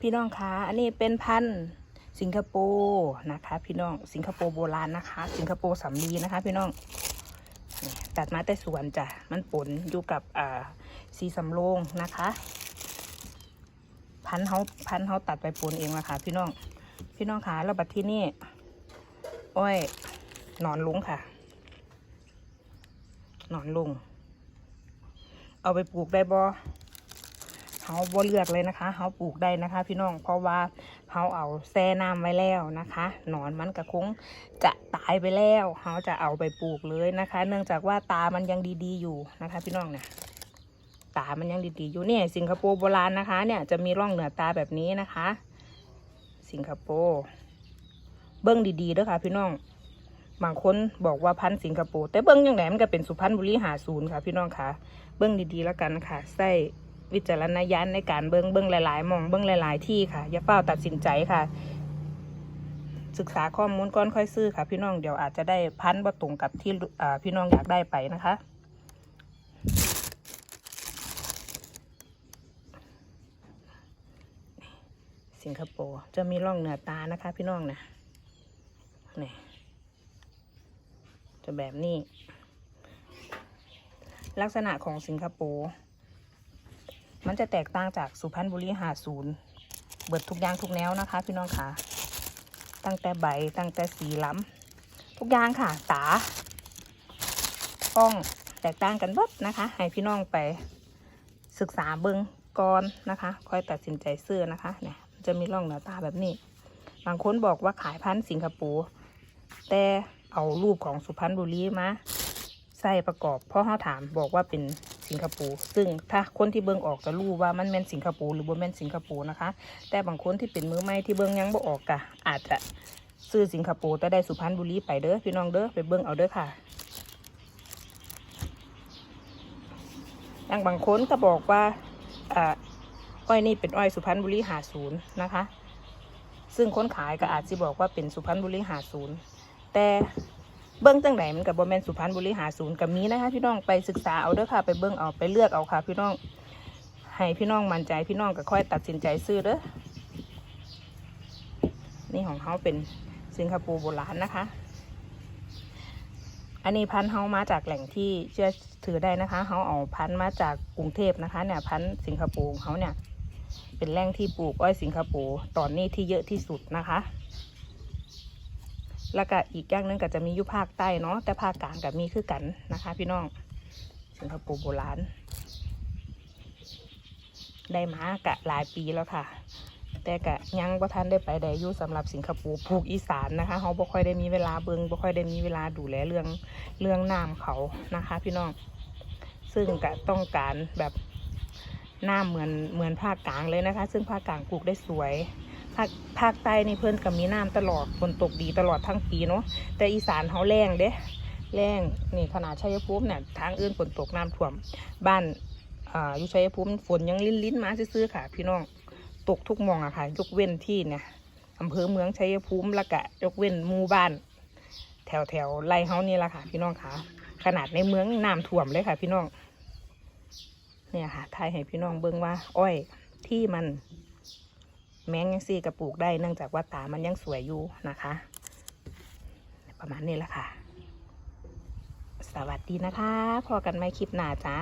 พี่น้องคะอันนี้เป็นพันสิงคโปร์นะคะ พี่น้องสิงคโปร์โบราณนะคะ สิงคโปร์สำลีนะคะ พี่น้องตัดมาแต่สวนจ้ะมันปนอยู่กับอ่าสีสำโรงนะคะ พันเขาพันเขาตัดไปปนเองละคะพี่น้องพี่น้องคะแล้วบัดที่นี่อ้อยนอนลุงค่ะนอนลุงเอาไปปลูกได้บ่ เขาบ่เลือกเลยนะคะเขาปลูกได้นะคะ พี่น้องเพราะว่าเขาเอาแช่น้ำไว้แล้วนะคะหนอนมันก็คงจะตายไปแล้วเขาจะเอาไปปลูกเลยนะคะ เนื่องจากว่าตามันยังดีๆอยู่นะคะ พี่น้องเนี่ยตามันยังดีๆอยู่เนี่ยสิงคโปร์โบราณนะคะ เนี่ยจะมีร่องเหนือตาแบบนี้นะคะ สิงคโปร์เบิ้งดีๆด้อค่ะ พี่น้องบางคนบอกว่าพันธุ์สิงคโปร์แต่เบิ้งยังไงมันก็เป็นสุพรรณบุรีหาศูนย์ค่ะ พี่น้องค่ะ เบิ้งดีๆแล้วกันค่ะใส่ วิจารณญาณในการเบิ้งเบิ้งหลายๆมองเบิ้งหลาย ๆ ที่ค่ะ อย่าเฝ้าตัดสินใจค่ะ ศึกษาข้อมูลก่อนค่อยซื้อค่ะ พี่น้องเดี๋ยวอาจจะได้พันบ่ตรงกับที่พี่น้องอยากได้ไปนะคะสิงคโปร์จะมีร่องเหนือตานะคะ พี่น้องนะนี่จะแบบนี้ ลักษณะของสิงคโปร์ มันจะแตกต่างจากสุพรรณบุรีหาศูนย์เบิดทุกอย่างทุกแนวนะคะพี่น้องค่ะ ตั้งแต่ใบตั้งแต่สีล้ำทุกอย่างค่ะ ตาป้องแตกต่างกันเบิดนะคะ ให้พี่น้องไปศึกษาเบิงก่อนนะคะค่อยตัดสินใจซื้อนะคะเนี่ยจะมีร่องหนือตาแบบนี้ บางคนบอกว่าขายพันธุ์สิงคโปร์แต่เอารูปของสุพรรณบุรีมาใส่ประกอบพราะเขาถามบอกว่าเป็น สิงคโปร์ซึ่งถ้าคนที่เบิ่งออกจะรู้ว่ามันแม่นสิงคโปร์หรือบ่แม่นสิงคโปร์นะคะ แต่บางคนที่เป็นมือใหม่ที่เบิ่งยังบ่ออกกะอาจจะซื้อสิงคโปร์แต่ได้สุพรรณบุรีไปเด้อพี่น้องเด้อไปเบิ่งเอาเด้อค่ะอย่างบางคนก็บอกว่าอ่าอ้อยนี่เป็นอ้อยสุพรรณบุรีหาศูนย์นะคะ ซึ่งคนขายก็อาจจะบอกว่าเป็นสุพรรณบุรีหาศูนย์แต่ เบิ้งจังไหนมันกับโบแมนสุพรรณบุรีหาศูนย์กับมีนะคะพี่น้องไปศึกษาเอาเด้อค่ะ ไปเบิ้งเอาไปเลือกเอาค่ะ พี่น้องให้พี่น้องมั่นใจพี่น้องก็ค่อยตัดสินใจซื้อเด้อนี่ของเขาเป็นสิงคโปร์โบราณนะคะ อันนี้พันธุ์เขามาจากแหล่งที่เชื่อถือได้นะคะเขาเอาพันธุ์มาจากกรุงเทพนะคะ เนี่ยพันธุ์สิงคโปร์ของเขาเนี่ย เป็นแหล่งที่ปลูกอ้อยสิงคโปร์ตอนนี้ที่เยอะที่สุดนะคะ แล้วก็อีกอย่างหนึงก็จะมีอยู่ภาคใต้เนาะแต่ภาคกลางก็มีคือกันนะคะ พี่น้องสิงคโปร์โบราณได้มากะหลายปีแล้วค่ะ แต่กะยังบ่ทันได้ไปได้อยู่สำหรับสิงคโปร์ผูกอีสานนะคะเขาบ่ค่อยได้มีเวลาเบิงบ่ค่อยได้มีเวลาดูแลเรื่องเรื่องน้ำเขานะคะ พี่น้อง ซึ่งกะต้องการแบบน้ำเหมือนเหมือนภาคกลางเลยนะคะ ซึ่งภาคกลางปลูกได้สวย ภาคภาคใต้ในเพิ่นก็มีน้ำตลอดฝนตกดีตลอดทั้งปีเนาะแต่อีสานเขาแรงเด้แรงนี่ขนาดชัยภูมิเนี่ยทางอื่นฝนตกน้ำท่วม บ้านอ่าอยู่ชัยภูมิฝนยังลิ้นลิ้นมาซื่อๆค่ะ พี่น้องตกทุกมองอะค่ะ ยกเว้นที่เนี่ยอำเภอเมืองชัยภูมิละกะ ยกเว้นหมู่บ้าน แถวแถวไรเฮานี่ละค่ะ พี่น้องค่ะ ขนาดในเมืองน้ำท่วมเลยค่ะ พี่น้อง เนี่ยค่ะทายให้พี่น้องเบิ่งว่า อ้อยที่มัน แมงยังซี่กระปลูกได้เนื่องจากว่าตามันยังสวยอยู่นะคะ ประมาณนี้แหละค่ะ สวัสดีนะคะ พอกันไม่คลิปหน้าจ้า